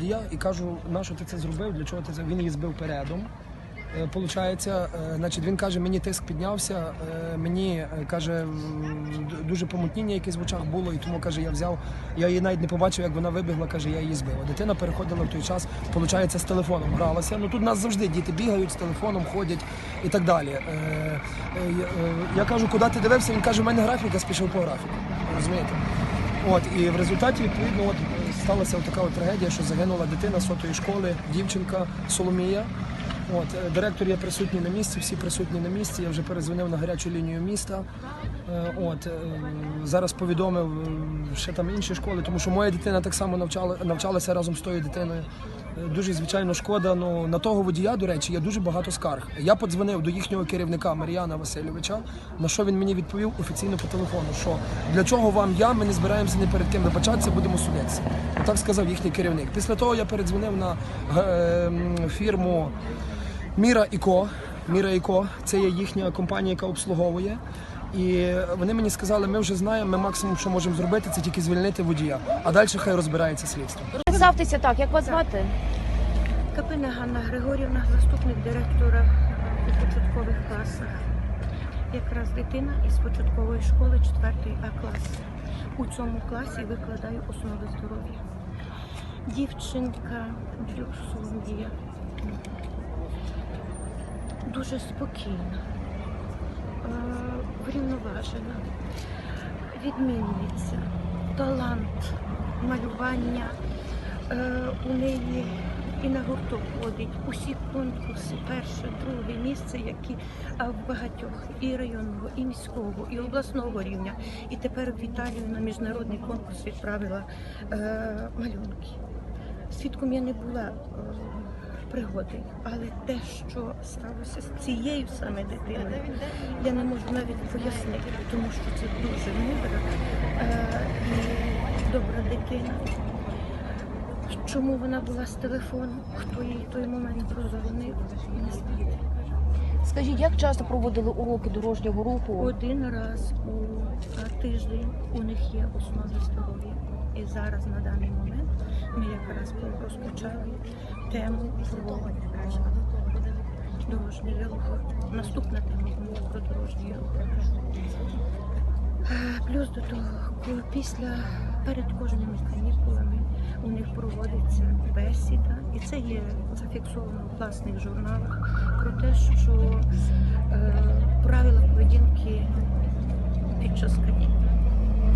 водія і кажу, на що ти це зробив, для чого ти це? Він її збив передом. Е, Получається, е, значить, він каже, мені тиск піднявся, е, мені каже, дуже помутніння якесь в очах було, і тому каже, я взяв, я її навіть не побачив, як вона вибігла, каже, я її збив. Дитина переходила в той час, получається, з телефоном гралася. Ну тут нас завжди діти бігають з телефоном, ходять і так далі. Я- кажу, куди ти дивився? Він каже, у мене графік, я спішив по графіку. Розумієте? От і в результаті відповідно от сталася така от трагедія, що загинула дитина сотої школи, дівчинка Соломія. От е, директор є присутній на місці, всі присутні на місці. Я вже перезвонив на гарячу лінію міста. Е, От е, зараз повідомив е, ще там інші школи, тому що моя дитина так само навчала навчалася разом з тою дитиною. Дуже звичайно шкода. Ну на того водія, до речі, є дуже багато скарг. Я подзвонив до їхнього керівника Мар'яна Васильовича. На що він мені відповів офіційно по телефону? Що для чого вам я? Ми не збираємося ні перед ким вибачатися, будемо судитися. Так сказав їхній керівник. Після того я передзвонив на фірму Міра Іко. Міра Іко це є їхня компанія, яка обслуговує. І вони мені сказали, ми вже знаємо, ми максимум, що можемо зробити, це тільки звільнити водія. А далі хай розбирається слідство. Представтеся так, як вас звати? Капина Ганна Григорівна, заступник директора у початкових класах. Якраз дитина із початкової школи 4 А клас. У цьому класі викладаю основи здоров'я. Дівчинка Соломія дуже спокійна, врівноважена, відмінниця, талант, малювання. Е, у неї і на гурток ходить усі конкурси, перше, друге місце, які в багатьох і районного, і міського, і обласного рівня. І тепер в Італію на міжнародний конкурс відправила е, малюнки. Свідком я не була е, пригоди, але те, що сталося з цією саме дитиною, я не можу навіть пояснити, тому що це дуже мудра е, і добра дитина. Чому вона була з телефоном? Хто їй в той момент прозвонив? Не знаю. Скажіть, як часто проводили уроки дорожнього руху? Один раз у тиждень у них є основи здоров'я. І зараз на даний момент ми якраз розпочали тему про дорожній рух. Наступна тема про дорожній рух. Плюс до того, після перед кожними канікулами у них проводиться бесіда, і це є зафіксовано в власних журналах про те, що е, правила час канікул.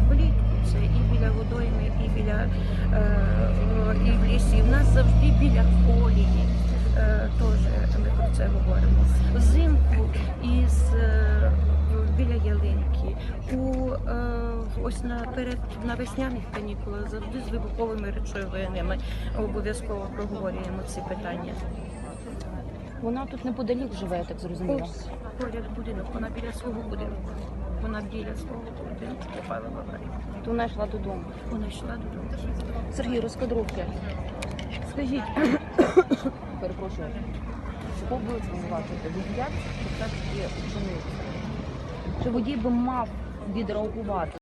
Влітку це і біля водойми, і біля е, і в лісі. У нас завжди біля колії. Е, теж ми про це говоримо. Взимку із е, біля ялинки. У ось на перед на весняних канікулах завжди з вибуховими речовинами. Обов'язково проговорюємо ці питання. Вона тут неподалік живе, я так зрозуміла. Ось поряд будинок, вона біля свого будинку. Вона біля свого будинку попала в аварію. То вона йшла додому. Вона йшла додому. Сергій, розкадровки. Скажіть, перепрошую, чого ви звинувачуєте? Водія чи все таки ученицю? Чи водій би мав відреагувати?